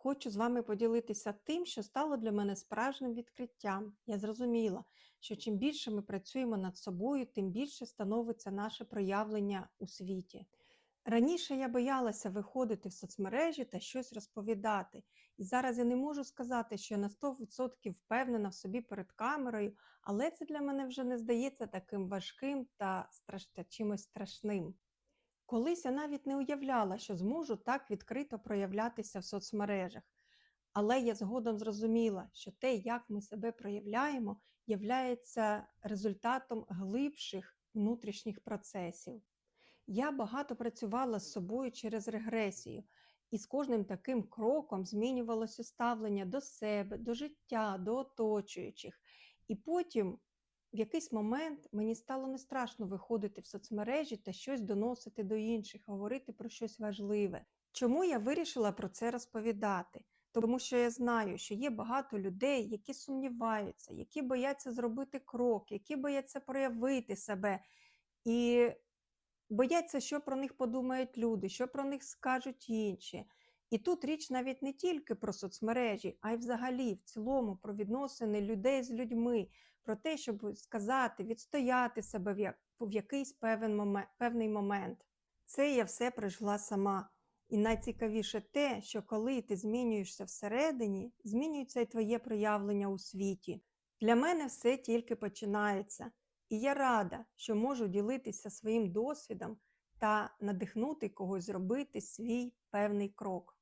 Хочу з вами поділитися тим, що стало для мене справжнім відкриттям. Я зрозуміла, що чим більше ми працюємо над собою, тим більше становиться наше проявлення у світі. Раніше я боялася виходити в соцмережі та щось розповідати, і зараз я не можу сказати, що я на 100% впевнена в собі перед камерою, але це для мене вже не здається таким важким та чимось страшним. Колись я навіть не уявляла, що зможу так відкрито проявлятися в соцмережах. Але я згодом зрозуміла, що те, як ми себе проявляємо, являється результатом глибших внутрішніх процесів. Я багато працювала з собою через регресію, і з кожним таким кроком змінювалося ставлення до себе, до життя, до оточуючих. І потім в якийсь момент мені стало не страшно виходити в соцмережі та щось доносити до інших, говорити про щось важливе. Чому я вирішила про це розповідати? Тому що я знаю, що є багато людей, які сумніваються, які бояться зробити крок, які бояться проявити себе і бояться, що про них подумають люди, що про них скажуть інші. І тут річ навіть не тільки про соцмережі, а й взагалі в цілому про відносини людей з людьми, про те, щоб сказати, відстояти себе в, як, в якийсь певен момент, певний момент. Це я все пройшла сама. І найцікавіше те, що коли ти змінюєшся всередині, змінюється і твоє проявлення у світі. Для мене все тільки починається. І я рада, що можу ділитися своїм досвідом та надихнути когось зробити свій певний крок.